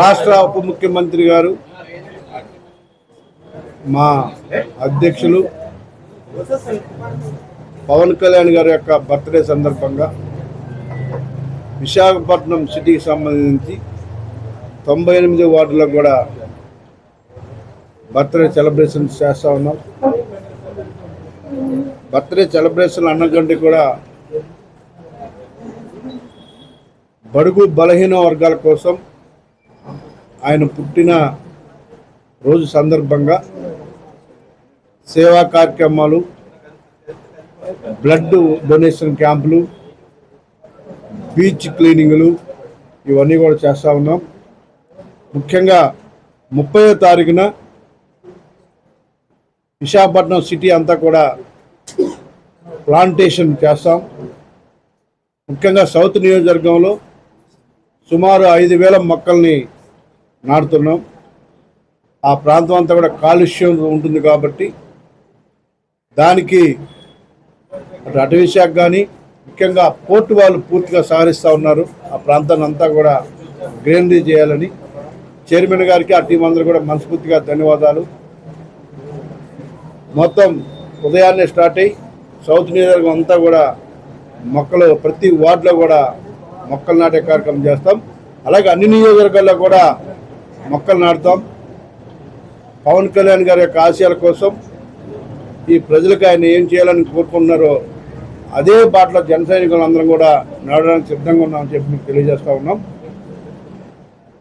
రాష్ట్ర ఉప ముఖ్యమంత్రి గారు మా అధ్యక్షులు పవన్ కళ్యాణ్ గారి యొక్క బర్త్డే సందర్భంగా విశాఖపట్నం సిటీకి సంబంధించి తొంభై ఎనిమిది వార్డులో కూడా బర్త్డే సెలబ్రేషన్స్ చేస్తూ ఉన్నాం. బర్త్డే సెలబ్రేషన్ అన్నకంటే కూడా బడుగు బలహీన వర్గాల కోసం ఆయన పుట్టిన రోజు సందర్భంగా సేవా కార్యక్రమాలు బ్లడ్ డొనేషన్ క్యాంపులు బీచ్ క్లీనింగ్లు ఇవన్నీ కూడా చేస్తూ ఉన్నాం. ముఖ్యంగా ముప్పయో తారీఖున విశాఖపట్నం సిటీ అంతా కూడా ప్లాంటేషన్ చేస్తాం. ముఖ్యంగా సౌత్ నియోజకవర్గంలో సుమారు ఐదు వేల మొక్కల్ని నాటుతున్నాం ఆ ప్రాంతం అంతా కూడా కాలుష్యం ఉంటుంది కాబట్టి దానికి అటు అటవీ శాఖ కానీ ముఖ్యంగా పోర్టు వాళ్ళు పూర్తిగా సహకరిస్తూ ఉన్నారు. ఆ ప్రాంతాన్ని అంతా కూడా గ్రీనరీ చేయాలని చైర్మన్ గారికి ఆ టీం అందరూ కూడా మనస్ఫూర్తిగా ధన్యవాదాలు. మొత్తం ఉదయాన్నే స్టార్ట్ అయ్యి సౌత్ నియోజకవర్గం అంతా కూడా మొక్కలు ప్రతి వార్డులో కూడా మొక్కలు నాటే కార్యక్రమం చేస్తాం. అలాగే అన్ని నియోజకవర్గాల్లో కూడా మొక్కలు నాటుతాం. పవన్ కళ్యాణ్ గారి యొక్క ఆశయాల కోసం ఈ ప్రజలకు ఆయన ఏం చేయాలని కోరుకుంటున్నారో అదే బాటలో జన సైనికులందరం కూడా నడవడానికి సిద్ధంగా ఉన్నామని చెప్పి మీకు తెలియజేస్తూ ఉన్నాం.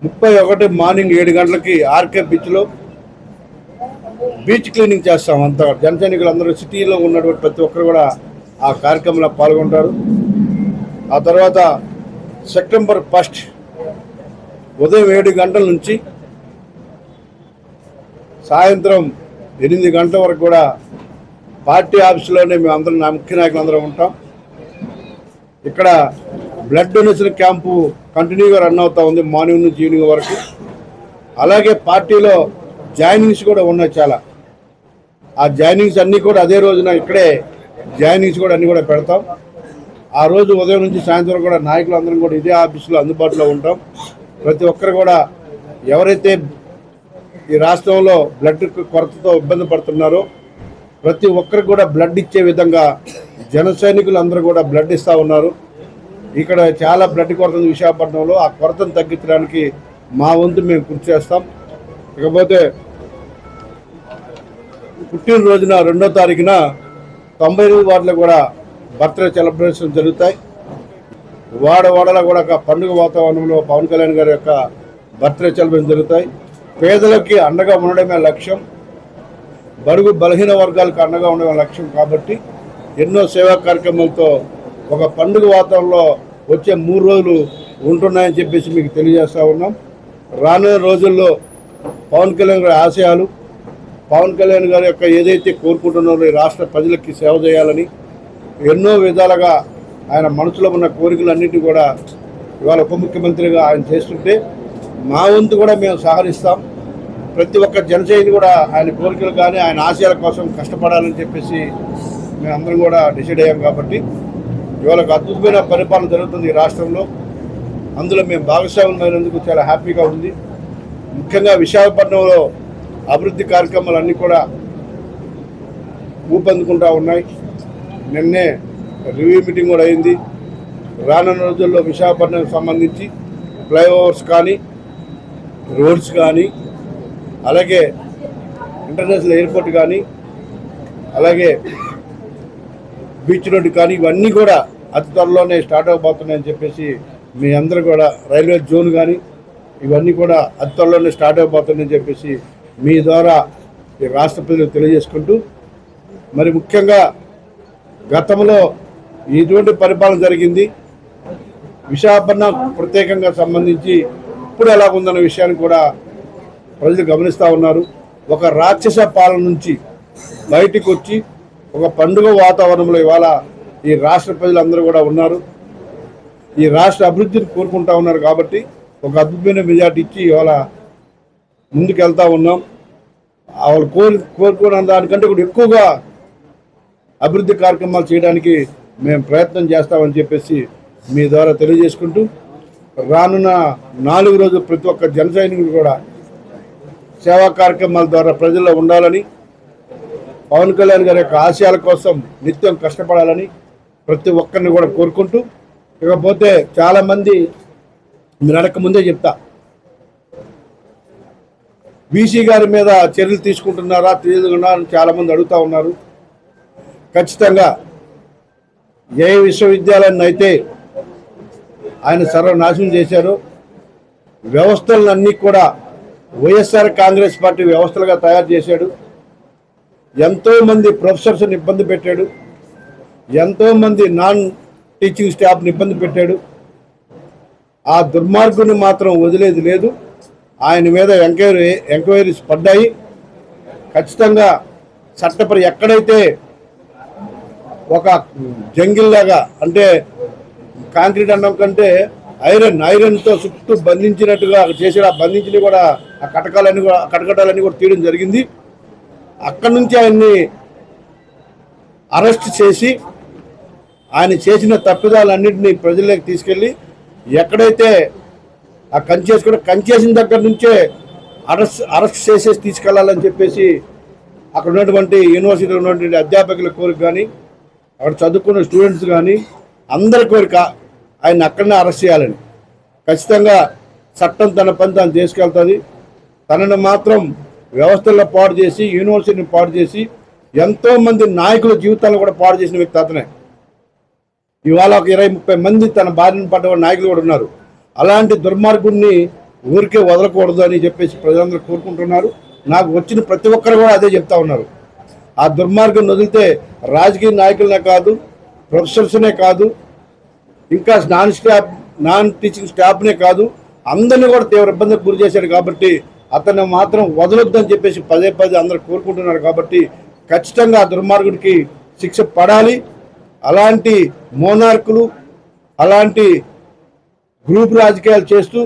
ముప్పై ఒకటి మార్నింగ్ ఏడు గంటలకి ఆర్కే బీచ్లో బీచ్ క్లీనింగ్ చేస్తాం అంతా. జన సైనికులు అందరూ సిటీలో ఉన్నటువంటి ప్రతి ఒక్కరు కూడా ఆ కార్యక్రమంలో పాల్గొంటారు. ఆ తర్వాత సెప్టెంబర్ ఫస్ట్ ఉదయం ఏడు గంటల నుంచి సాయంత్రం ఎనిమిది గంటల వరకు కూడా పార్టీ ఆఫీసులోనే మేము అందరం నా ముఖ్య నాయకులు అందరం ఉంటాం. ఇక్కడ బ్లడ్ డొనేషన్ క్యాంపు కంటిన్యూగా రన్ అవుతూ ఉంది మార్నింగ్ నుంచి ఈవినింగ్ వరకు. అలాగే పార్టీలో జాయినింగ్స్ కూడా ఉన్నాయి చాలా. ఆ జాయినింగ్స్ అన్నీ కూడా అదే రోజున ఇక్కడే జాయినింగ్స్ కూడా అన్నీ కూడా పెడతాం. ఆ రోజు ఉదయం నుంచి సాయంత్రం కూడా నాయకులు అందరం కూడా ఇదే ఆఫీసులో అందుబాటులో ఉంటాం. ప్రతి ఒక్కరు కూడా ఎవరైతే ఈ రాష్ట్రంలో బ్లడ్ కొరతతో ఇబ్బంది పడుతున్నారో ప్రతి ఒక్కరికి కూడా బ్లడ్ ఇచ్చే విధంగా జన సైనికులు అందరూ కూడా బ్లడ్ ఇస్తూ ఉన్నారు. ఇక్కడ చాలా బ్లడ్ కొరత ఉంది విశాఖపట్నంలో ఆ కొరతను తగ్గించడానికి మా వంతు మేము కృషి చేస్తాం. ఇకపోతే పుట్టినరోజున రెండో తారీఖున తొంభై ఎనిమిది వార్డులో కూడా బర్త్డే సెలబ్రేషన్ జరుగుతాయి. వాడ వాడలో కూడా ఒక పండుగ వాతావరణంలో పవన్ కళ్యాణ్ గారి యొక్క బర్త్డే సెలబ్రేషన్ జరుగుతాయి. పేదలకి అండగా ఉండడమే లక్ష్యం. బడుగు బలహీన వర్గాలకు అండగా ఉండడమే లక్ష్యం కాబట్టి ఎన్నో సేవా కార్యక్రమాలతో ఒక పండుగ వాతావరణంలో వచ్చే మూడు రోజులు ఉంటున్నాయని చెప్పేసి మీకు తెలియజేస్తూ ఉన్నాం. రానున్న రోజుల్లో పవన్ కళ్యాణ్ గారి ఆశయాలు పవన్ కళ్యాణ్ గారి యొక్క ఏదైతే కోరుకుంటున్నారో ఈ రాష్ట్ర ప్రజలకి సేవ చేయాలని ఎన్నో విధాలుగా ఆయన మనసులో ఉన్న కోరికలన్నింటినీ కూడా ఇవాళ ఉప ముఖ్యమంత్రిగా ఆయన చేస్తుంటే మా వంతు కూడా మేము సహకరిస్తాం. ప్రతి ఒక్క జనసేన కూడా ఆయన కోరికలు కానీ ఆయన ఆశయాల కోసం కష్టపడాలని చెప్పేసి మేమందరం కూడా డిసైడ్ అయ్యాం కాబట్టి ఇవాళ ఒక అద్భుతమైన పరిపాలన జరుగుతుంది ఈ రాష్ట్రంలో. అందులో మేము భాగస్వామ్యమైనందుకు చాలా హ్యాపీగా ఉంది. ముఖ్యంగా విశాఖపట్నంలో అభివృద్ధి కార్యక్రమాలు అన్నీ కూడా ఊపందుకుంటా ఉన్నాయి. నిన్నే రివ్యూ మీటింగ్ కూడా అయింది. రానున్న రోజుల్లో విశాఖపట్నం సంబంధించి ఫ్లైఓవర్స్ కానీ రోడ్స్ కానీ అలాగే ఇంటర్నేషనల్ ఎయిర్పోర్ట్ కానీ అలాగే బీచ్ రోడ్డు కానీ ఇవన్నీ కూడా అతి త్వరలోనే స్టార్ట్ అవబోతున్నాయని చెప్పేసి మీ అందరూ కూడా రైల్వే జోన్ కానీ ఇవన్నీ కూడా అతి త్వరలోనే స్టార్ట్ అయిపోతున్నాయని చెప్పేసి మీ ద్వారా ఈ రాష్ట్ర ప్రజలకు తెలియజేసుకుంటూ మరి ముఖ్యంగా గతంలో ఇటువంటి పరిపాలన జరిగింది. విశాఖపట్నం ప్రత్యేకంగా సంబంధించి ఇప్పుడు ఎలా ఉందన్న విషయాన్ని కూడా ప్రజలు గమనిస్తూ ఉన్నారు. ఒక రాక్షస పాలన నుంచి బయటికి వచ్చి ఒక పండుగ వాతావరణంలో ఇవాళ ఈ రాష్ట్ర ప్రజలందరూ కూడా ఉన్నారు. ఈ రాష్ట్ర అభివృద్ధిని కోరుకుంటా ఉన్నారు కాబట్టి ఒక అద్భుతమైన మెజార్టీ ఇచ్చి ఇవాళ ముందుకెళ్తా ఉన్నాం. వాళ్ళు కోరు కోరుకున్న దానికంటే కూడా ఎక్కువగా అభివృద్ధి కార్యక్రమాలు చేయడానికి మేము ప్రయత్నం చేస్తామని చెప్పేసి మీ ద్వారా తెలియజేసుకుంటూ రానున్న నాలుగు రోజులు ప్రతి ఒక్క జన సైనికుడు కూడా సేవా కార్యక్రమాల ద్వారా ప్రజల్లో ఉండాలని పవన్ కళ్యాణ్ గారి యొక్క ఆశయాల కోసం నిత్యం కష్టపడాలని ప్రతి ఒక్కరిని కూడా కోరుకుంటూ ఇకపోతే చాలామంది మీరు అడగక ముందే చెప్తా. బీసీ గారి మీద చర్యలు తీసుకుంటున్నారా తీసుకున్నారా అని చాలామంది అడుగుతూ ఉన్నారు. ఖచ్చితంగా జయ విశ్వవిద్యాలయాన్ని అయితే ఆయన సర్వనాశనం చేశారు. వ్యవస్థలన్నీ కూడా వైఎస్ఆర్ కాంగ్రెస్ పార్టీ వ్యవస్థలుగా తయారు చేశాడు. ఎంతోమంది ప్రొఫెసర్స్ని ఇబ్బంది పెట్టాడు. ఎంతోమంది నాన్ టీచింగ్ స్టాఫ్ని ఇబ్బంది పెట్టాడు. ఆ దుర్మార్గుని మాత్రం వదిలేది లేదు. ఆయన మీద ఎంక్వైరీ ఎంక్వైరీస్ పడ్డాయి. ఖచ్చితంగా చట్టపరి ఎక్కడైతే ఒక జంగిల్ లాగా అంటే కాంక్రీట్ అన్నం కంటే ఐరన్ ఐరన్తో చుట్టూ బంధించినట్టుగా చేసి ఆ బంధించినవి కూడా ఆ కటకాలన్నీ కూడా ఆ కటకటాలన్నీ కూడా తీయడం జరిగింది. అక్కడి నుంచి ఆయన్ని అరెస్ట్ చేసి ఆయన చేసిన తప్పిదాలన్నింటినీ ప్రజల్లోకి తీసుకెళ్ళి ఎక్కడైతే ఆ కంచేసి కూడా కంచేసిన దగ్గర నుంచే అరెస్ట్ అరెస్ట్ చేసేసి తీసుకెళ్ళాలని చెప్పేసి అక్కడ ఉన్నటువంటి యూనివర్సిటీలో ఉన్నటువంటి అధ్యాపకుల కోరిక కానీ అక్కడ చదువుకున్న స్టూడెంట్స్ కానీ అందరి కోరిక ఆయన అక్కడనే అరెస్ట్ చేయాలని. ఖచ్చితంగా చట్టం తన పని తాను తీసుకెళ్తుంది తనను మాత్రం వ్యవస్థల్లో పాడు చేసి యూనివర్సిటీని పాడు చేసి ఎంతోమంది నాయకుల జీవితాలను కూడా పాడు చేసిన వ్యక్తి అతనే. ఇవాళ ఒక ఇరవై ముప్పై మంది తన బారిన పడ్డ నాయకులు కూడా ఉన్నారు. అలాంటి దుర్మార్గుడిని ఊరికే వదలకూడదు అని చెప్పేసి ప్రజలందరూ కోరుకుంటున్నారు. నాకు వచ్చిన ప్రతి ఒక్కరు కూడా అదే చెప్తా ఉన్నారు. ఆ దుర్మార్గం వదిలితే రాజకీయ నాయకులనే కాదు ప్రొఫెసర్స్నే కాదు ఇంకా నాన్ స్టాఫ్ నాన్ టీచింగ్ స్టాఫ్నే కాదు అందరినీ కూడా తీవ్ర ఇబ్బందికి గురి చేశాడు కాబట్టి అతన్ని మాత్రం వదలొద్దని చెప్పేసి పదే పదే అందరూ కోరుకుంటున్నారు కాబట్టి ఖచ్చితంగా ఆ దుర్మార్గుడికి శిక్ష పడాలి. అలాంటి మోనార్కులు అలాంటి గ్రూప్ రాజకీయాలు చేస్తూ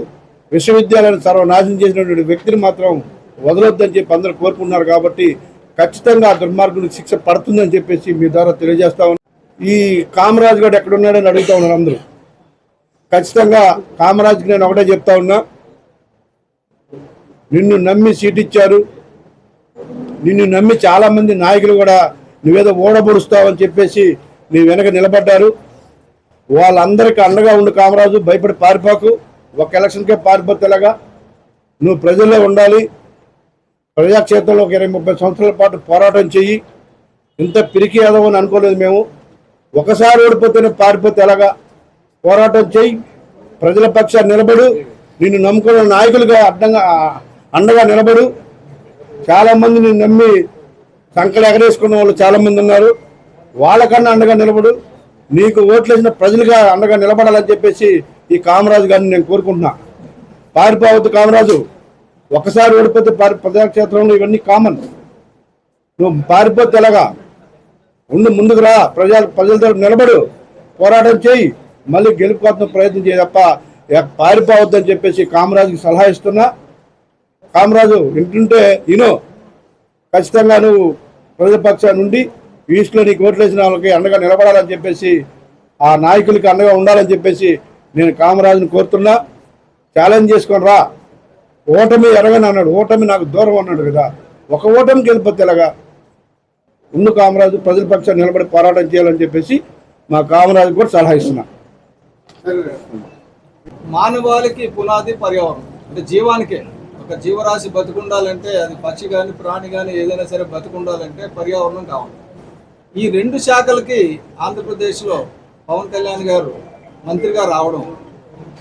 విశ్వవిద్యాలయాన్ని సర్వనాశనం చేసినటువంటి వ్యక్తిని మాత్రం వదలొద్దని చెప్పి అందరూ కోరుకుంటున్నారు కాబట్టి ఖచ్చితంగా ఆ శిక్ష పడుతుందని చెప్పేసి మీ ద్వారా తెలియజేస్తా ఉన్నాను ఈ కామరాజు గారు ఎక్కడ ఉన్నాడని అడుగుతా ఉన్నారు అందరూ. ఖచ్చితంగా కామరాజుకి నేను ఒకటే చెప్తా ఉన్నా నిన్ను నమ్మి సీట్ ఇచ్చారు. నిన్ను నమ్మి చాలామంది నాయకులు కూడా నువ్వేదో ఓడబొడుస్తావని చెప్పేసి నీ వెనక నిలబడ్డారు. వాళ్ళందరికీ అండగా ఉండు కామరాజు భయపడి పారిపోకు. ఒక ఎలక్షన్కే పారిపోతేలాగా నువ్వు ప్రజల్లో ఉండాలి. ప్రజాక్షేత్రంలో ఒక ఇరవై ముప్పై సంవత్సరాల పాటు పోరాటం చెయ్యి. ఇంత పిరికి అని అనుకోలేదు మేము. ఒకసారి ఓడిపోతేనే పారిపోతే ఎలాగా? పోరాటం చెయ్యి. ప్రజల పక్షాన్ని నిలబడు. నిన్ను నమ్ముకున్న నాయకులుగా అడ్డంగా అండగా నిలబడు. చాలామంది నిన్ను నమ్మి సంకలు ఎగరేసుకున్న వాళ్ళు చాలామంది ఉన్నారు. వాళ్ళకన్నా అండగా నిలబడు. నీకు ఓట్లేసిన ప్రజలుగా అండగా నిలబడాలని చెప్పేసి ఈ కామరాజు గారిని నేను కోరుకుంటున్నా. పారిపోవద్దు కామరాజు. ఒకసారి ఓడిపోతే పారి ప్రజాక్షేత్రంలో ఇవన్నీ కామన్. నువ్వు పారిపోతే ఎలాగా? ఉండు ముందుకు రా. ప్రజల తరపు నిలబడు. పోరాటం చేయి. మళ్ళీ గెలుపు కోసం ప్రయత్నం చేయి తప్ప పారిపోవద్దని చెప్పేసి కామరాజుకి సలహా ఇస్తున్నా. కామరాజు వింటుంటే ఇను ఖచ్చితంగా నువ్వు ప్రజాపక్షాన్ని నుండి ఈస్ట్లో నీకు ఓట్లేసిన వాళ్ళకి అండగా నిలబడాలని చెప్పేసి ఆ నాయకులకి అండగా ఉండాలని చెప్పేసి నేను కామరాజుని కోరుతున్నా. ఛాలెంజ్ చేసుకొని రా. ఓటమి ఎరగని అన్నాడు. ఓటమి నాకు దూరం అన్నాడు కదా. ఒక ఓటమికి వెళ్ళిపోతే ఎలాగా? ఉన్న కామరాజు ప్రజల పక్షాన్ని నిలబడి పోరాటం చేయాలని చెప్పేసి మా కామరాజు కూడా సలహా ఇస్తున్నా. మానవాళికి పునాది పర్యావరణం. అంటే జీవానికే. ఒక జీవరాశి బతుకుండాలంటే అది పక్షి కానీ ప్రాణి కానీ ఏదైనా సరే బతుకుండాలంటే పర్యావరణం కావాలి. ఈ రెండు శాఖలకి ఆంధ్రప్రదేశ్లో పవన్ కళ్యాణ్ గారు మంత్రిగా రావడం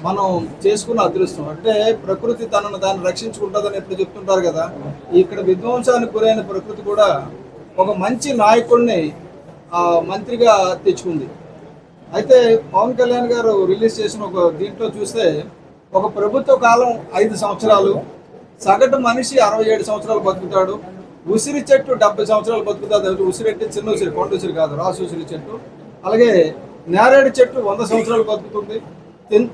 మనం చేసుకున్న అదృష్టం. అంటే ప్రకృతి తనను దాన్ని రక్షించుకుంటుందని ఎప్పుడు చెప్తుంటారు కదా ఇక్కడ విధ్వంసానికి గురైన ప్రకృతి కూడా ఒక మంచి నాయకుడిని మంత్రిగా తెచ్చుకుంది. అయితే పవన్ కళ్యాణ్ గారు రిలీజ్ చేసిన ఒక దీంట్లో చూస్తే ఒక ప్రభుత్వ కాలం ఐదు సంవత్సరాలు సగటు మనిషి అరవై ఏడు సంవత్సరాలు బతుకుతాడు ఉసిరి చెట్టు డెబ్బై సంవత్సరాలు బతుకుతుంది ఉసిరి అంటే చిన్న ఉసిరి కొండ ఉసిరి కాదు రాసు ఉసిరి చెట్టు. అలాగే నేరేడు చెట్టు వంద సంవత్సరాలు బతుకుతుంది.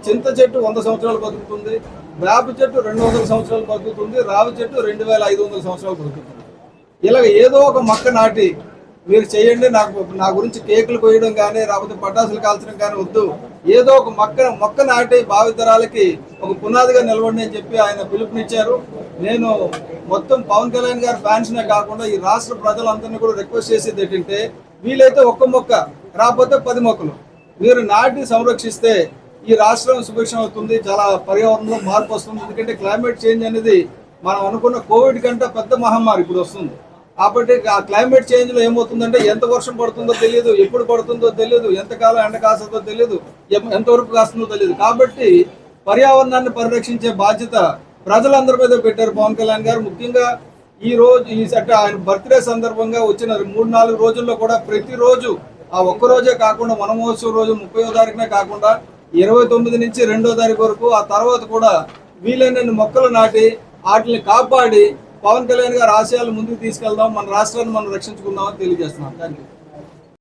చింత చెట్టు వంద సంవత్సరాలు బతుకుతుంది వేప చెట్టు రెండు వందల సంవత్సరాలు బతుకుతుంది రావి చెట్టు రెండు వేల ఐదు వందల సంవత్సరాలు బతుకుతుంది. ఇలాగ ఏదో ఒక మొక్క నాటి మీరు చేయండి నాకు నా గురించి కేకులు కోయడం కానీ లేకపోతే పటాసులు కాల్చడం కానీ వద్దు. ఏదో ఒక మొక్క మొక్క నాటి భావితరాలకి ఒక పునాదిగా నిలబడి అని చెప్పి ఆయన పిలుపునిచ్చారు. నేను మొత్తం పవన్ కళ్యాణ్ గారి ఫ్యాన్స్నే కాకుండా ఈ రాష్ట్ర ప్రజలందరినీ కూడా రిక్వెస్ట్ చేసేది ఏంటంటే వీలైతే ఒక్క మొక్క రాకపోతే పది మొక్కలు. మీరు నాటి సంరక్షిస్తే ఈ రాష్ట్రం సుభిక్షం అవుతుంది చాలా పర్యావరణంలో మార్పు వస్తుంది. ఎందుకంటే క్లైమేట్ చేంజ్ అనేది మనం అనుకున్న కోవిడ్ కంటే పెద్ద మహమ్మారి ఇప్పుడు వస్తుంది. కాబట్టి ఆ క్లైమేట్ చేంజ్లో ఏమవుతుందంటే ఎంత వర్షం పడుతుందో తెలియదు ఎప్పుడు పడుతుందో తెలియదు ఎంతకాలం ఎండ కాస్తుందో తెలియదు ఎంతవరకు కాస్తుందో తెలియదు. కాబట్టి పర్యావరణాన్ని పరిరక్షించే బాధ్యత ప్రజలందరి మీద పెట్టారు పవన్ కళ్యాణ్ గారు. ముఖ్యంగా ఈ రోజు ఈ అంటే ఆయన బర్త్డే సందర్భంగా వచ్చిన మూడు నాలుగు రోజుల్లో కూడా ప్రతిరోజు ఆ ఒక్క రోజే కాకుండా వనమహోత్సవం రోజు ముప్పై తారీఖునే కాకుండా ఇరవై తొమ్మిది నుంచి రెండో తారీఖు వరకు ఆ తర్వాత కూడా వీలైనన్ని మొక్కలు నాటి వాటిని కాపాడి పవన్ కళ్యాణ్ గారి ఆశయాలు ముందుకు తీసుకెళ్దాం మన రాష్ట్రాన్ని మనం రక్షించుకుందామని తెలియజేస్తున్నాం. Thank you